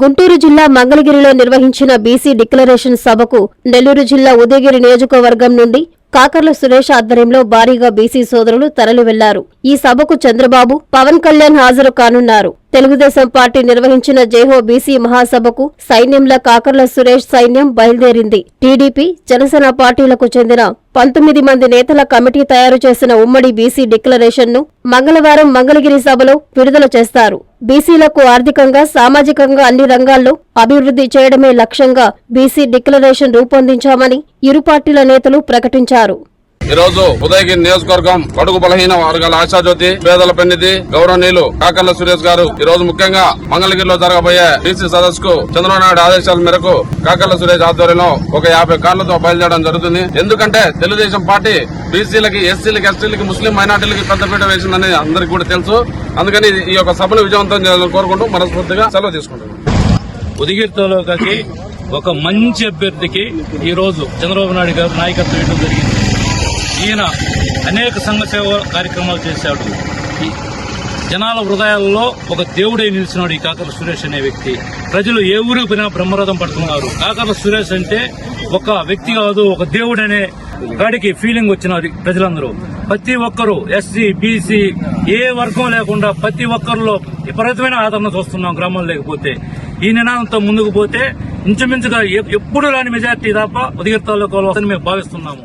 గుంటూరు జిల్లా మంగళగిరిలో నిర్వహించిన బీసీ డిక్లరేషన్ సభకు నెల్లూరు జిల్లా ఉదయగిరి నియోజకవర్గం నుండి కాకర్ల సురేష్ ఆధ్వర్యంలో భారీగా బీసీ సోదరులు తరలి వెళ్ళారు ఈ సభకు చంద్రబాబు పవన్ కళ్యాణ్ హాజరు కానున్నారు. తెలుగుదేశం పార్టీ నిర్వహించిన జైహో బీసీ మహాసభకు సైన్యంలో కాకర్ల సురేష్ సైన్యం బయలుదేరింది. టీడీపీ జనసేన పార్టీలకు చెందిన పంతొమ్మిది మంది నేతల కమిటీ తయారు చేసిన ఉమ్మడి బీసీ డిక్లరేషన్ను మంగళవారం మంగళగిరి సభలో విడుదల చేస్తారు. బీసీలకు ఆర్థికంగా సామాజికంగా అన్ని రంగాల్లో అభివృద్ధి చేయడమే లక్ష్యంగా బీసీ డిక్లరేషన్ రూపొందించామని ఇరు పార్టీల నేతలు ప్రకటించారు. ఈరోజు ఉదయగిరి నియోజకవర్గం కడుగు బలహీన వర్గాల ఆశాజ్యోతి పేదల పెన్నిధి గౌరవనీయులు కాకర్ల సురేష్ గారు. ఈ రోజు ముఖ్యంగా మంగళగిరిలో జరగబోయే బీసీ సదస్సుకు చంద్రబాబు నాయుడు ఆదేశాల మేరకు కాకర్ల సురేష్ ఆధ్వర్యంలో ఒక యాభై కార్లతో బయలుదేరడం జరుగుతుంది. ఎందుకంటే తెలుగుదేశం పార్టీ బీసీలకి ఎస్సీలకి ఎస్టీలకి ముస్లిం మైనార్టీలకి పెద్దపీట వేసిందని అందరికీ కూడా తెలుసు. అందుకని ఈ యొక్క సభను విజయవంతం చేయాలని కోరుకుంటూ మనస్ఫూర్తిగా సెలవు తీసుకుంటున్నాను ఉదిగిరితోలోకి ఒక మంచి అభ్యర్థికి ఈ రోజు చంద్రబాబు నాయుడు గారు నాయకత్వం ఇవ్వడం జరిగింది. ఈయన అనేక సంఘ సేవ కార్యక్రమాలు చేశాడు. జనాల హృదయాల్లో ఒక దేవుడే నిలిచినాడు ఈ కాకర సురేష్ అనే వ్యక్తి. ప్రజలు ఏ ఊరికి పోయినా బ్రహ్మరథం పడుతున్నారు కాకర సురేష్ అంటే ఒక వ్యక్తి కాదు ఒక దేవుడు అనే గాడికి ఫీలింగ్ వచ్చినది ప్రజలందరూ. ప్రతి ఒక్కరూ ఎస్సీ బీసీ ఏ వర్గం లేకుండా ప్రతి ఒక్కరిలో విపరీతమైన ఆదరణ చూస్తున్నాం గ్రామాలు లేకపోతే. ఈ నినాదంతో ముందుకు పోతే ఇంచుమించుగా ఎప్పుడు రాని మెజార్టీ తప్ప ఉదగిరితాల్లో వస్తుందని మేము భావిస్తున్నాము.